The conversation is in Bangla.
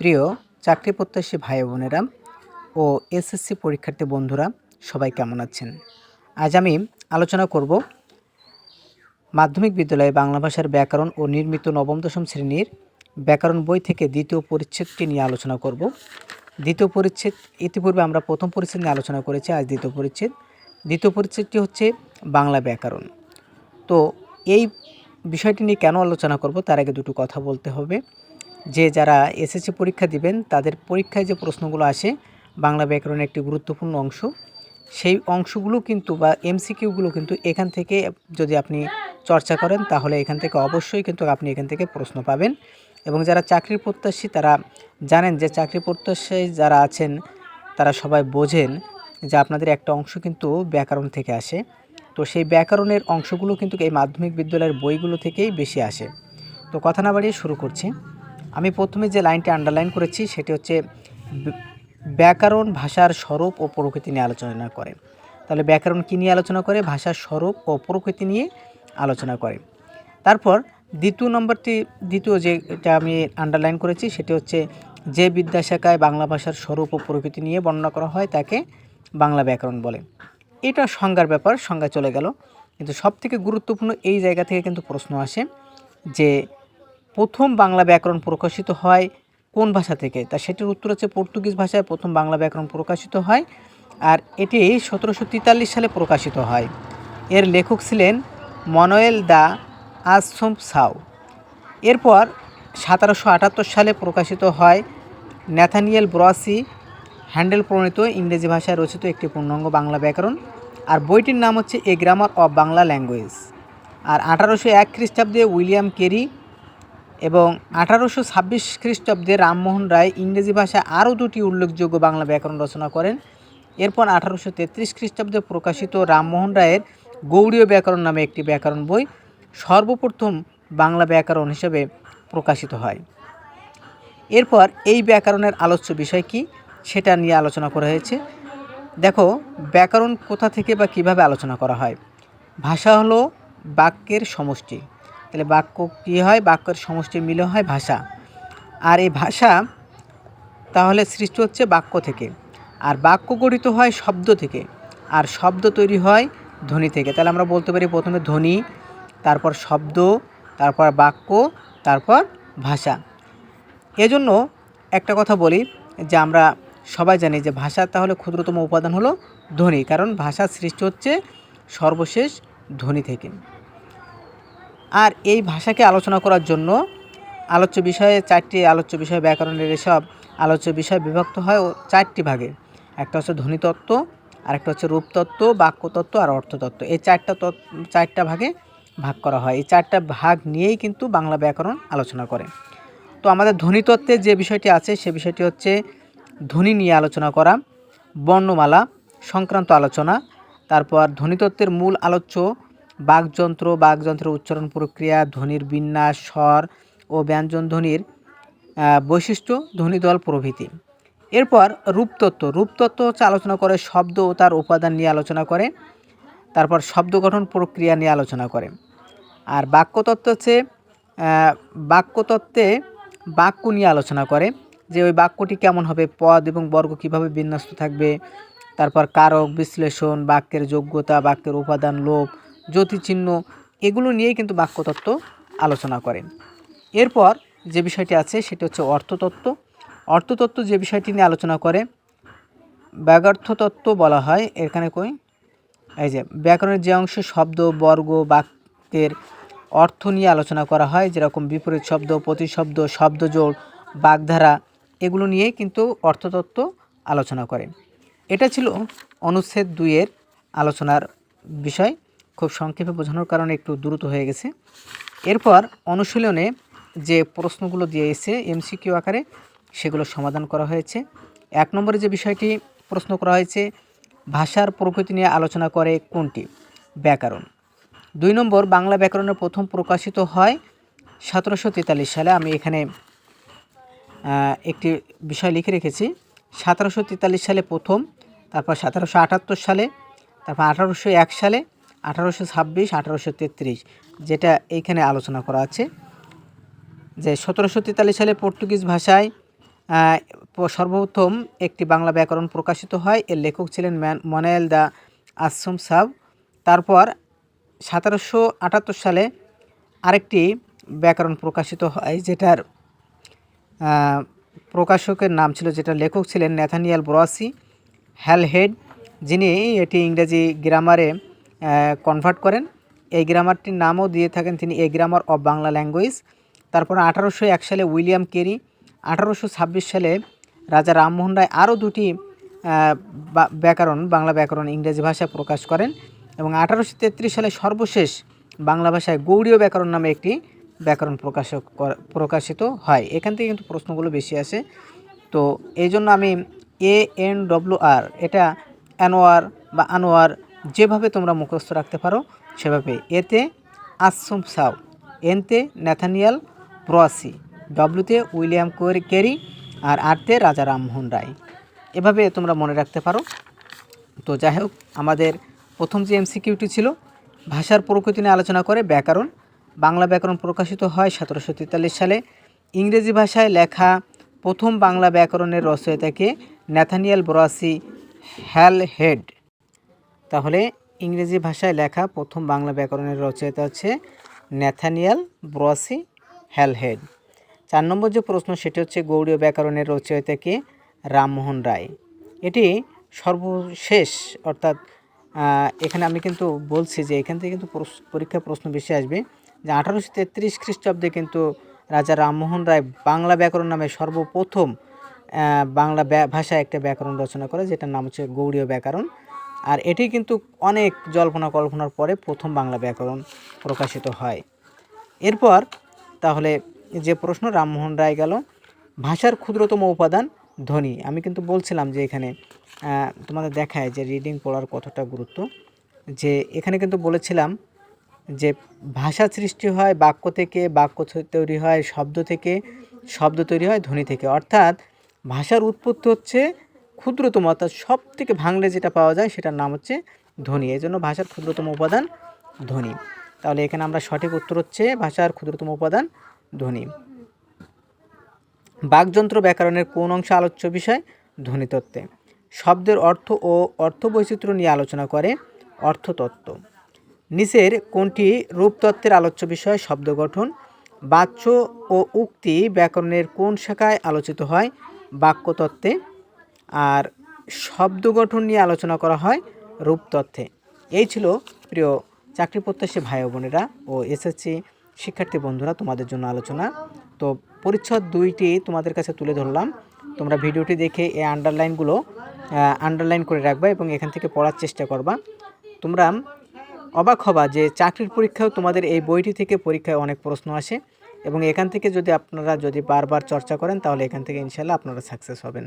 প্রিয় চাকরি প্রত্যাশী ভাই বোনেরা ও এসএসসি পরীক্ষার্থী বন্ধুরা, সবাই কেমন আছেন? আজ আমি আলোচনা করব মাধ্যমিক বিদ্যালয়ে বাংলা ভাষার ব্যাকরণ ও নির্মিত নবম দশম শ্রেণির ব্যাকরণ বই থেকে দ্বিতীয় পরিচ্ছেদটি নিয়ে আলোচনা করব। দ্বিতীয় পরিচ্ছেদ, ইতিপূর্বে আমরা প্রথম পরিচ্ছেদ নিয়ে আলোচনা করেছি, আজ দ্বিতীয় পরিচ্ছেদ। দ্বিতীয় পরিচ্ছেদটি হচ্ছে বাংলা ব্যাকরণ। তো এই বিষয়টি নিয়ে কেন আলোচনা করব, তার আগে দুটো কথা বলতে হবে। যে যারা এসএসসি পরীক্ষা দিবেন, তাদের পরীক্ষায় যে প্রশ্নগুলো আসে, বাংলা ব্যাকরণের একটি গুরুত্বপূর্ণ অংশ, সেই অংশগুলো কিন্তু বা এমসিকিউগুলো কিন্তু এখান থেকে যদি আপনি চর্চা করেন, তাহলে এখান থেকে অবশ্যই কিন্তু আপনি এখান থেকে প্রশ্ন পাবেন। এবং যারা চাকরির প্রত্যাশী, তারা জানেন যে চাকরি প্রত্যাশী যারা আছেন, তারা সবাই বোঝেন যে আপনাদের একটা অংশ কিন্তু ব্যাকরণ থেকে আসে। তো সেই ব্যাকরণের অংশগুলো কিন্তু এই মাধ্যমিক বিদ্যালয়ের বইগুলো থেকেই বেশি আসে। তো কথা না বাড়িয়ে শুরু করছি। আমি প্রথমে যে লাইনটি আন্ডারলাইন করেছি, সেটি হচ্ছে ব্যাকরণ, ভাষার স্বরূপ ও প্রকৃতি নিয়ে আলোচনা করে। তাহলে ব্যাকরণ কী নিয়ে আলোচনা করে? ভাষার স্বরূপ ও প্রকৃতি নিয়ে আলোচনা করে। তারপর দ্বিতীয় নম্বরটি, দ্বিতীয় যেটা আমি আন্ডারলাইন করেছি, সেটি হচ্ছে যে বিদ্যাশাখায় বাংলা ভাষার স্বরূপ ও প্রকৃতি নিয়ে বর্ণনা করা হয়, তাকে বাংলা ব্যাকরণ বলে। এটা সংজ্ঞার ব্যাপার, সংজ্ঞা চলে গেল। কিন্তু সবথেকে গুরুত্বপূর্ণ এই জায়গা থেকে কিন্তু প্রশ্ন আসে যে প্রথম বাংলা ব্যাকরণ প্রকাশিত হয় কোন ভাষা থেকে? তা সেটির উত্তর হচ্ছে পর্তুগিজ ভাষায় প্রথম বাংলা ব্যাকরণ প্রকাশিত হয় আর এটি সতেরোশো তেতাল্লিশ সালে প্রকাশিত হয়। এর লেখক ছিলেন মনোয়েল দা আশ্রম সাউ। এরপর সতেরোশো আটাত্তর সালে প্রকাশিত হয় ন্যাথানিয়েল ব্রসি হ্যান্ডেল প্রণীত ইংরেজি ভাষায় রচিত একটি পূর্ণাঙ্গ বাংলা ব্যাকরণ। আর বইটির নাম হচ্ছে a grammar of Bangla language. আর আঠারোশো এক খ্রিস্টাব্দে উইলিয়াম কেরি এবং আঠারোশো ছাব্বিশ খ্রিস্টাব্দে রামমোহন রায় ইংরেজি ভাষায় আরও দুটি উল্লেখযোগ্য বাংলা ব্যাকরণ রচনা করেন। এরপর আঠারোশো তেত্রিশ খ্রিস্টাব্দে প্রকাশিত রামমোহন রায়ের গৌড়ীয় ব্যাকরণ নামে একটি ব্যাকরণ বই সর্বপ্রথম বাংলা ব্যাকরণ হিসেবে প্রকাশিত হয়। এরপর এই ব্যাকরণের আলোচ্য বিষয় কি সেটা নিয়ে আলোচনা করা হয়েছে। দেখো, ব্যাকরণ কোথা থেকে বা কীভাবে আলোচনা করা হয়? ভাষা হলো বাক্যের সমষ্টি। তাহলে বাক্য কী হয়? বাক্যের সমষ্টি মিলে হয় ভাষা। আর এই ভাষা তাহলে সৃষ্টি হচ্ছে বাক্য থেকে। আর বাক্য গঠিত হয় শব্দ থেকে। আর শব্দ তৈরি হয় ধ্বনি থেকে। তাহলে আমরা বলতে পারি প্রথমে ধ্বনি, তারপর শব্দ, তারপর বাক্য, তারপর ভাষা। এজন্য একটা কথা বলি যে আমরা সবাই জানি যে ভাষার তাহলে ক্ষুদ্রতম উপাদান হলো ধ্বনি। কারণ ভাষার সৃষ্টি হচ্ছে সর্বশেষ ধ্বনি থেকে। আর এই ভাষাকে আলোচনা করার জন্য আলোচ্য বিষয়ে চারটি আলোচ্য বিষয় ব্যাকরণের এসব আলোচ্য বিষয় বিভক্ত হয় ও চারটি ভাগে। একটা হচ্ছে ধ্বনিতত্ত্ব, আরেকটা হচ্ছে রূপতত্ত্ব, বাক্যতত্ত্ব আর অর্থতত্ত্ব। এই চারটা তত্ত্ব চারটা ভাগে ভাগ করা হয়। এই চারটা ভাগ নিয়েই কিন্তু বাংলা ব্যাকরণ আলোচনা করে। তো আমাদের ধ্বনিতত্ত্বের যে বিষয়টি আছে, সে বিষয়টি হচ্ছে ধ্বনি নিয়ে আলোচনা করা, বর্ণমালা, সংক্রান্ত আলোচনা, তারপর ধ্বনিতত্ত্বের মূল আলোচ্য বাকযন্ত্র, বাকযন্ত্রের উচ্চারণ প্রক্রিয়া, ধ্বনির বিন্যাস, স্বর ও ব্যঞ্জন ধ্বনির বৈশিষ্ট্য ধ্বনিদল প্রভৃতি। এরপর রূপতত্ত্ব। রূপতত্ত্ব হচ্ছে আলোচনা করে শব্দ ও তার উপাদান নিয়ে আলোচনা করে, তারপর শব্দ গঠন প্রক্রিয়া নিয়ে আলোচনা করে। আর বাক্যতত্ত্ব হচ্ছে বাক্যতত্ত্বে বাক্য নিয়ে আলোচনা করে, যে ওই বাক্যটি কেমন হবে, পদ এবং বর্গ কীভাবে বিন্যস্ত থাকবে, তারপর কারক, বিশ্লেষণ, বাক্যের যোগ্যতা, বাক্যের উপাদান, লোপ জ্যোতিচিহ্ন এগুলো নিয়েই কিন্তু বাক্যতত্ত্ব আলোচনা করেন। এরপর যে বিষয়টি আছে সেটি হচ্ছে অর্থতত্ত্ব। অর্থতত্ত্ব যে বিষয়টি নিয়ে আলোচনা করে, ব্যাগার্থতত্ত্ব বলা হয়, এখানে কই? এই যে, ব্যাকরণের যে অংশ, শব্দ, বর্গ, বাক্যের অর্থ নিয়ে আলোচনা করা হয়, যেরকম বিপরীত শব্দ, প্রতিশব্দ, শব্দজোড়, বাগধারা, এগুলো নিয়ে কিন্তু অর্থতত্ত্ব আলোচনা করে এটা ছিল অনুচ্ছেদ দুইয়ের আলোচনার বিষয়। খুব সংক্ষেপে বোঝানোর কারণে একটু দ্রুত হয়ে গেছে। এরপর অনুশীলনে যে প্রশ্নগুলো দিয়ে এসে এমসিকিউ আকারে, সেগুলো সমাধান করা হয়েছে। এক নম্বরে যে বিষয়টি প্রশ্ন করা হয়েছে, ভাষার প্রকৃতি নিয়ে আলোচনা করে কোনটি? ব্যাকরণ। দুই নম্বর, বাংলা ব্যাকরণের প্রথম প্রকাশিত হয় সতেরোশো তেতাল্লিশ সালে। আমি এখানে একটি বিষয় লিখে রেখেছি। সতেরোশো তেতাল্লিশ সালে প্রথম, তারপর সতেরোশো আটাত্তর সালে, তারপর আঠারোশো এক সালে আঠারোশো ছাব্বিশ, আঠারোশো তেত্রিশ, যেটা এইখানে আলোচনা করা আছে। যে সতেরোশো তেতাল্লিশ সালে পর্তুগিজ ভাষায় সর্বপ্রথম একটি বাংলা ব্যাকরণ প্রকাশিত হয়। এর লেখক ছিলেন ম্যান- মনায়েল দা আশ্রম সাব। তারপর সতেরোশো আটাত্তর সালে আরেকটি ব্যাকরণ প্রকাশিত হয়, যেটার প্রকাশকের নাম ছিল যেটা লেখক ছিলেন ন্যাথানিয়াল ব্রসি, হ্যালহেড, যিনি এটি ইংরেজি গ্রামারে কনভার্ট করেন। এই গ্রামারটির নামও দিয়ে থাকেন তিনি a grammar of Bangla language তারপর আঠারোশো এক সালে উইলিয়াম কেরি, আঠারোশো ছাব্বিশ সালে রাজা রামমোহন রায় আরও দুটি ব্যাকরণ, বাংলা ব্যাকরণ ইংরেজি ভাষায় প্রকাশ করেন এবং আঠারোশো তেত্রিশ সালে সর্বশেষ বাংলা ভাষায় গৌড়ীয় ব্যাকরণ নামে একটি ব্যাকরণ প্রকাশক প্রকাশিত হয়। এখান থেকে কিন্তু প্রশ্নগুলো বেশি আসে। তো এই জন্য আমি এ এন ডব্লিউ আর এটা অ্যানোয়ার বা আনোয়ার যেভাবে তোমরা মুখস্থ রাখতে পারো, সেভাবে। এতে আশ্রম সাউ। এনতে ন্যাথানিয়াল ব্রসি ডব্লুতে উইলিয়াম কেরি আর আরতে রাজা রামমোহন রায়। এভাবে তোমরা মনে রাখতে পারো। তো যাই হোক, আমাদের প্রথম যে এমসিকিউটি ছিল, ভাষার প্রকৃতি নিয়ে আলোচনা করে ব্যাকরণ। বাংলা ব্যাকরণ প্রকাশিত হয় সতেরোশো তেতাল্লিশ সালে। ইংরেজি ভাষায় লেখা প্রথম বাংলা ব্যাকরণের রচয়িতাকে ন্যাথানিয়াল ব্রাসি হ্যাল হেড তাহলে ইংরেজি ভাষায় লেখা প্রথম বাংলা ব্যাকরণের রচয়িতা হচ্ছে ন্যাথানিয়াল ব্রসি হ্যালহেড। চার নম্বর যে প্রশ্ন, সেটি হচ্ছে গৌড়ীয় ব্যাকরণের রচয়িতাকে রামমোহন রায়। এটি সর্বশেষ, অর্থাৎ এখানে আমি কিন্তু বলছি যে এখান থেকে কিন্তু পরীক্ষা প্রশ্ন বেশি আসবে যে আঠারোশো তেত্রিশ খ্রিস্টাব্দে কিন্তু রাজা রামমোহন রায় বাংলা ব্যাকরণ নামে সর্বপ্রথম বাংলা ভাষায় একটা ব্যাকরণ রচনা করে, যেটার নাম হচ্ছে গৌড়ীয় ব্যাকরণ। আর এটি কিন্তু অনেক জল্পনা কল্পনার পরে প্রথম বাংলা ব্যাকরণ প্রকাশিত হয়। এরপর তাহলে যে প্রশ্ন, রামমোহন রায় গেল, ভাষার ক্ষুদ্রতম উপাদান ধ্বনি। আমি কিন্তু বলছিলাম যে এখানে তোমাদের দেখায় যে রিডিং পড়ার কতটা গুরুত্ব। যে এখানে কিন্তু বলেছিলাম যে ভাষা সৃষ্টি হয় বাক্য থেকে, বাক্য তৈরি হয় শব্দ থেকে, শব্দ তৈরি হয় ধ্বনি থেকে। অর্থাৎ ভাষার উৎপত্তি হচ্ছে ক্ষুদ্রতম অর্থাৎ সব থেকে ভাঙলে যেটা পাওয়া যায় সেটার নাম হচ্ছে ধ্বনি। এই জন্য ভাষার ক্ষুদ্রতম উপাদান ধ্বনি। তাহলে এখানে আমরা সঠিক উত্তর হচ্ছে ভাষার ক্ষুদ্রতম উপাদান ধ্বনি। বাকযন্ত্র ব্যাকরণের কোন অংশ আলোচ্য বিষয়? ধ্বনিতত্ত্বে শব্দের অর্থ ও অর্থ বৈচিত্র্য নিয়ে আলোচনা করে অর্থতত্ত্ব। নিচের কোনটি রূপতত্ত্বের আলোচ্য বিষয়? শব্দ গঠন। বাচ্য ও উক্তি ব্যাকরণের কোন শাখায় আলোচিত হয়? বাক্যতত্ত্বে। আর শব্দ গঠন নিয়ে আলোচনা করা হয় রূপতত্ত্বে এই ছিল প্রিয় চাকরি প্রত্যাশী ভাই বোনেরা ও এসএসসি শিক্ষার্থী বন্ধুরা তোমাদের জন্য আলোচনা। তো পরিচ্ছদ দুইটি তোমাদের কাছে তুলে ধরলাম। তোমরা ভিডিওটি দেখে এই আন্ডারলাইনগুলো আন্ডারলাইন করে রাখবা এবং এখান থেকে পড়ার চেষ্টা করবা। তোমরা অবাক হবা যে চাকরির পরীক্ষাও তোমাদের এই বইটি থেকে পরীক্ষায় অনেক প্রশ্ন আসে এবং এখান থেকে যদি আপনারা যদি বারবার চর্চা করেন তাহলে এখান থেকে ইনশাল্লাহ আপনারা সাকসেস হবেন।